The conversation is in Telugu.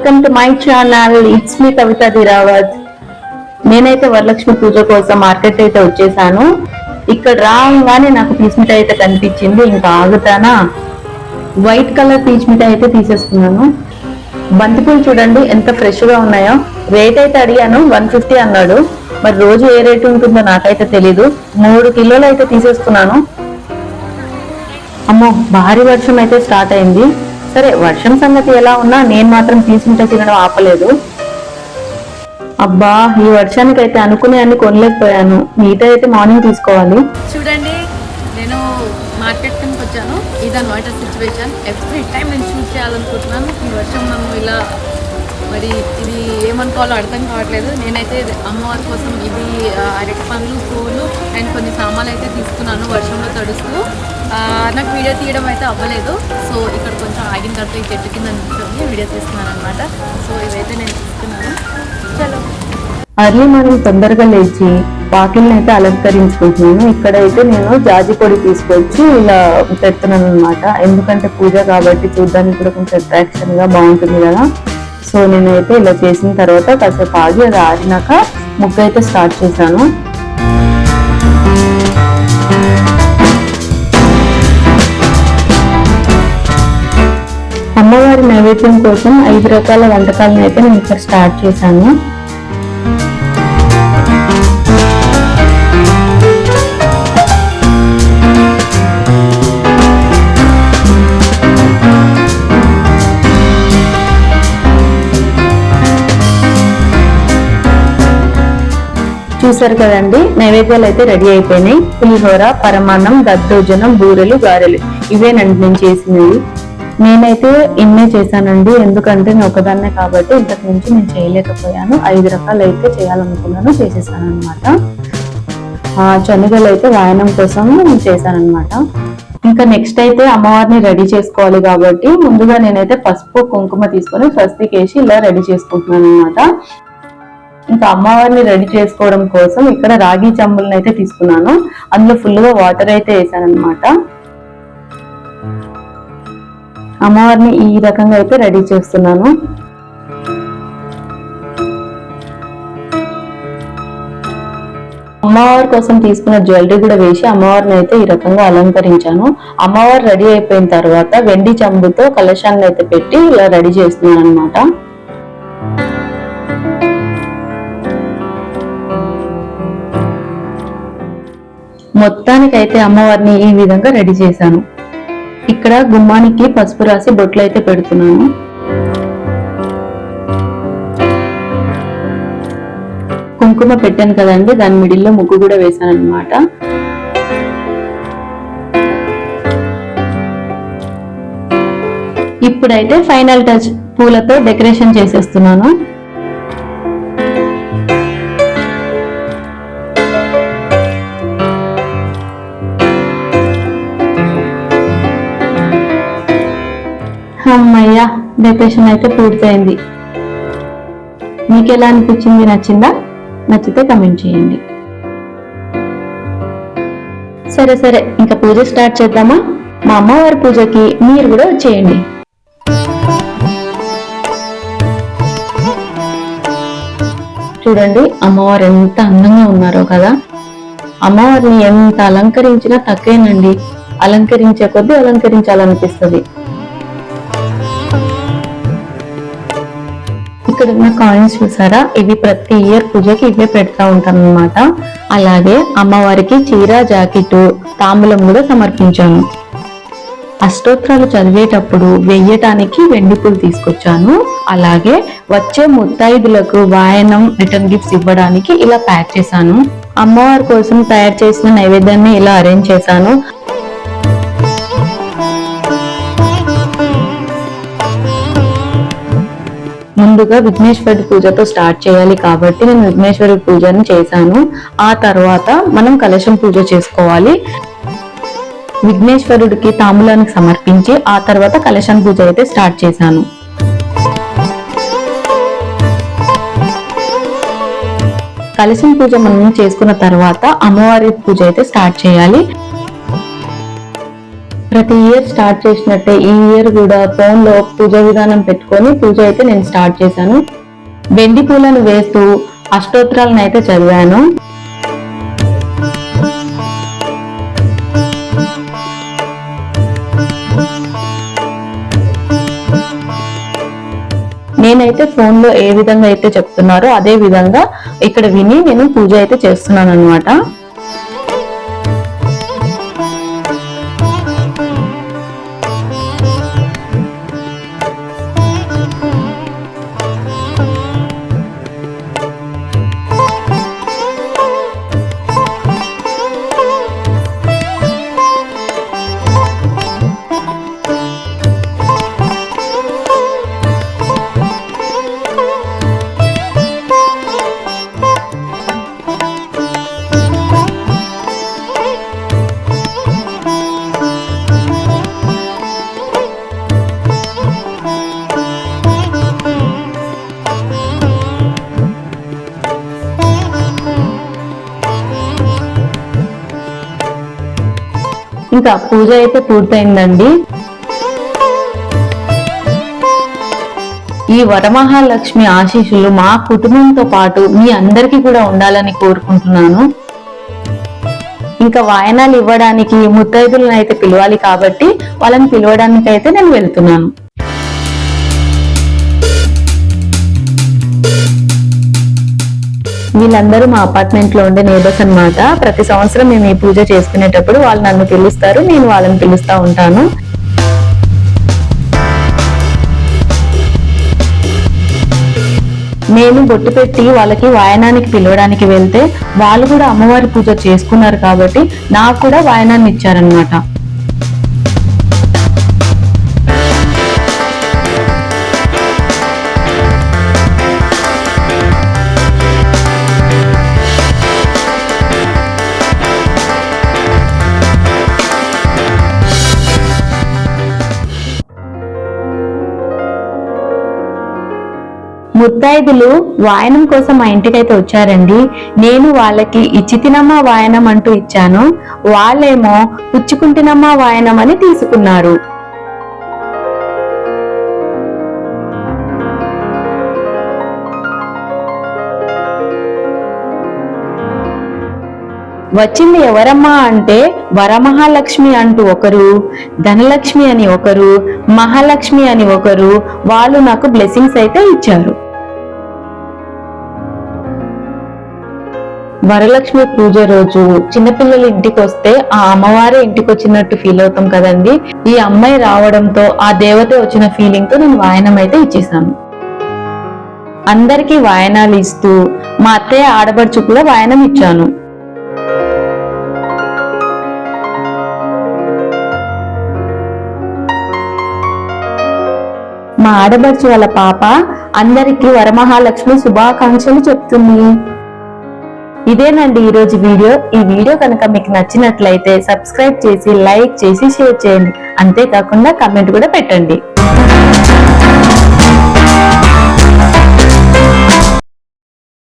Welcome to my channel it's me Kavitha Dhiravath నేనైతే వరలక్ష్మి పూజ కోసం మార్కెట్ అయితే వచ్చేసాను. ఇక్కడ రాగానే నాకు పీచ్ మిఠాయి అయితే కనిపించింది ఇంకా ఆగుతానా? వైట్ కలర్ పీచ్ మిఠాయి అయితే తీసేసుకున్నాను బంతిపూలు చూడండి ఎంత ఫ్రెష్గా ఉన్నాయో. రేట్ అయితే అడిగాను వన్ ఫిఫ్టీ అన్నాడు. మరి రోజు ఏ రేటు ఉంటుందో నాకైతే తెలీదు. మూడు కిలోలు అయితే తీసేసుకున్నాను అమ్మో భారీ వర్షం అయితే స్టార్ట్ అయింది. సరే వర్షం సంగతి ఎలా ఉన్నా నేను మాత్రం తీసుకుంటే తినడం ఆపలేదు. అబ్బా ఈ వర్షానికి అయితే అనుకునే అన్ని కొనలేకపోయాను. మీతో అయితే మార్నింగ్ తీసుకోవాలి. చూడండి నేను మార్కెట్ కిందకి వచ్చాను. ఇదన్నమాట సిచ్యువేషన్. ఎవ్రీ టైం నేను చూస్ చేయాలనుకుంటున్నాను. ఈ వర్షం నన్ను ఇలా మరి ఇది ఏమనుకోవాలో అర్థం కావట్లేదు. నేనైతే అమ్మవారి కోసం ఇది అరటి పండ్లు పూలు అండ్ కొన్ని సామాన్లు అయితే తీసుకున్నాను వర్షంలో తడుస్తూ. నాకు వీడియో తీయడం అయితే అవ్వలేదు. సో ఇక్కడ కొంచెం ఆగిన తర్వాత ఈ చెట్టు కింద నిల్చొని వీడియో తీస్తున్నాను అనమాట సో ఇవైతే నేను తీసుకున్నాను చలో. అర్లీ మార్నింగ్ తొందరగా లేచి వాకిల్ని అయితే అలంకరించుకుంటున్నాను. ఇక్కడైతే నేను జాజి పొడి తీసుకొచ్చి ఇలా పెడుతున్నాను అనమాట ఎందుకంటే పూజ కాబట్టి చూడడానికి కూడా కొంచెం అట్రాక్షన్గా బాగుంటుంది కదా. సో నేనైతే ఇలా చేసిన తర్వాత కాసేపు ఆగి అది ఆడినాక ముగ్గు అయితే స్టార్ట్ చేశాను. నైవేద్యం కోసం ఐదు రకాల వంటకాలను అయితే నేను ఇక్కడ స్టార్ట్ చేశాను. చూసారు కదండి నైవేద్యాలు అయితే రెడీ అయిపోయినాయి. పులిహోర పరమాన్నం దద్దోజనం బూరెలు గారెలు. ఇవేనండి నేను చేసినవి. నేనైతే ఇన్నే చేశానండి. ఎందుకంటే నేను ఒకదాన్నే కాబట్టి ఇంతకు నుంచి నేను చేయలేకపోయాను. ఐదు రకాలు అయితే చేయాలనుకున్నాను చేసేసాను అనమాట శనగలు అయితే వాయనం కోసం చేశానమాట ఇంకా నెక్స్ట్ అయితే అమ్మవారిని రెడీ చేసుకోవాలి కాబట్టి ముందుగా నేనైతే పసుపు కుంకుమ తీసుకొని స్వస్తికి వేసి ఇలా రెడీ చేసుకుంటున్నాను అనమాట ఇంకా అమ్మవారిని రెడీ చేసుకోవడం కోసం ఇక్కడ రాగి చెంబులను అయితే తీసుకున్నాను. అందులో ఫుల్గా వాటర్ అయితే వేసాను అనమాట అమ్మవారిని ఈ రకంగా అయితే రెడీ చేస్తున్నాను. అమ్మవారి కోసం తీసుకున్న జ్యువెలరీ కూడా వేసి అమ్మవారిని అయితే ఈ రకంగా అలంకరించాను. అమ్మవారు రెడీ అయిపోయిన తర్వాత వెండి చెంబుతో కలశాన్ని అయితే పెట్టి ఇలా రెడీ చేస్తున్నాను అనమాట మొత్తానికైతే అమ్మవారిని ఈ విధంగా రెడీ చేశాను. ఇక్కడ గుమ్మానికి పసుపు రాసి బొట్లు అయితే పెడుతున్నాను. కుంకుమ పెట్టాను కదండి దాని మిడిల్లో ముగ్గు కూడా వేశాను అనమాట ఇప్పుడైతే ఫైనల్ టచ్ పూలతో డెకరేషన్ చేసేస్తున్నాను. డెకరేషన్ అయితే పూర్తయింది. మీకు ఎలా అనిపించింది నచ్చిందా? నచ్చితే కమెంట్ చేయండి. సరే సరే. ఇంకా పూజ స్టార్ట్ చేద్దామా? మా అమ్మవారి పూజకి మీరు కూడా వచ్చేయండి. చూడండి అమ్మవారు ఎంత అందంగా ఉన్నారో కదా. అమ్మవారిని ఎంత అలంకరించినా తక్కువేనండి అలంకరించే కొద్దీ అలంకరించాలనిపిస్తుంది. ఇక్కడ ఉన్న కాయిన్స్ చూసారా? ఇవి ప్రతి ఇయర్ పూజకి ఇవే పెడతా ఉంటాను అనమాట అలాగే అమ్మవారికి చీర జాకెట్ తాంబూలం కూడా సమర్పించాను. అష్టోత్తరాలు చదివేటప్పుడు వెయ్యటానికి వెండి పూలు తీసుకొచ్చాను. అలాగే వచ్చే ముత్తైదులకు వాయనం రిటర్న్ గిఫ్ట్స్ ఇవ్వడానికి ఇలా ప్యాక్ చేశాను. అమ్మవారి కోసం తయారు చేసిన నైవేద్యాన్ని ఇలా అరేంజ్ చేశాను. ముందుగా విఘ్నేశ్వరుడి పూజతో స్టార్ట్ చేయాలి కాబట్టి నేను విఘ్నేశ్వరుడి పూజను చేశాను. ఆ తర్వాత మనం కలశం పూజ చేసుకోవాలి. విఘ్నేశ్వరుడికి తాంబూలానికి సమర్పించి ఆ తర్వాత కలశం పూజ అయితే స్టార్ట్ చేశాను. కలశం పూజ మనం చేసుకున్న తర్వాత అమ్మవారి పూజ అయితే స్టార్ట్ చేయాలి. ప్రతి ఇయర్ స్టార్ట్ చేసినట్టే ఈ ఇయర్ కూడా ఫోన్లో పూజ విధానం పెట్టుకొని పూజ అయితే నేను స్టార్ట్ చేశాను. వెండి పూలను వేస్తూ అష్టోత్తరాలను అయితే చదివాను. నేనైతే ఫోన్లో ఏ విధంగా అయితే చెప్తున్నారో అదే విధంగా ఇక్కడ విని నేను పూజ అయితే చేస్తున్నాను అనమాట ఇంకా పూజ అయితే పూర్తయిందండి. ఈ వరమహాలక్ష్మి ఆశీస్సులు మా కుటుంబంతో పాటు మీ అందరికీ కూడా ఉండాలని కోరుకుంటున్నాను. ఇంకా వాయనాలు ఇవ్వడానికి ముత్తైదులను అయితే పిలవాలి కాబట్టి వాళ్ళని పిలవడానికి అయితే నేను వెళ్తున్నాను. వీళ్ళందరూ మా అపార్ట్మెంట్లో ఉండే నేబర్స్ అన్నమాట. ప్రతి సంవత్సరం మేము ఈ పూజ చేసుకునేటప్పుడు వాళ్ళు నన్ను పిలుస్తారు నేను వాళ్ళని పిలుస్తా ఉంటాను. నేను బొట్టు పెట్టి వాళ్ళకి వాయనానికి పిలవడానికి వెళ్తే వాళ్ళు కూడా అమ్మవారి పూజ చేసుకున్నారు కాబట్టి నాకు కూడా వాయనాన్ని ఇచ్చారనమాట ముత్తైదులు వాయనం కోసం మా ఇంటికైతే వచ్చారండి. నేను వాళ్ళకి ఇచ్చి తినమ్మా వాయనం అంటూ ఇచ్చాను. వాళ్ళేమో పుచ్చుకుంటున్నమ్మా వాయనం అని తీసుకున్నారు. వచ్చింది ఎవరమ్మా అంటే వరమహాలక్ష్మి అంటూ ఒకరు ధనలక్ష్మి అని ఒకరు మహాలక్ష్మి అని ఒకరు వాళ్ళు నాకు బ్లెస్సింగ్స్ అయితే ఇచ్చారు. వరలక్ష్మి పూజ రోజు చిన్నపిల్లలు ఇంటికి వస్తే ఆ అమ్మవారే ఇంటికి వచ్చినట్టు ఫీల్ అవుతాం కదండి. ఈ అమ్మాయి రావడంతో ఆ దేవత వచ్చిన ఫీలింగ్తో నేను వాయనం అయితే ఇచ్చేసాను. అందరికీ వాయనాలు ఇస్తూ మా అత్తయ్య ఆడబడుచు కూడా వాయనం ఇచ్చాను. మా ఆడబడుచు వాళ్ళ పాప అందరికీ వరమహాలక్ష్మి శుభాకాంక్షలు చెప్తుంది. ఇదేనండి ఈరోజు వీడియో. ఈ వీడియో కనుక మీకు నచ్చినట్లయితే సబ్స్క్రైబ్ చేసి లైక్ చేసి షేర్ చేయండి. అంతేకాకుండా కమెంట్ కూడా పెట్టండి.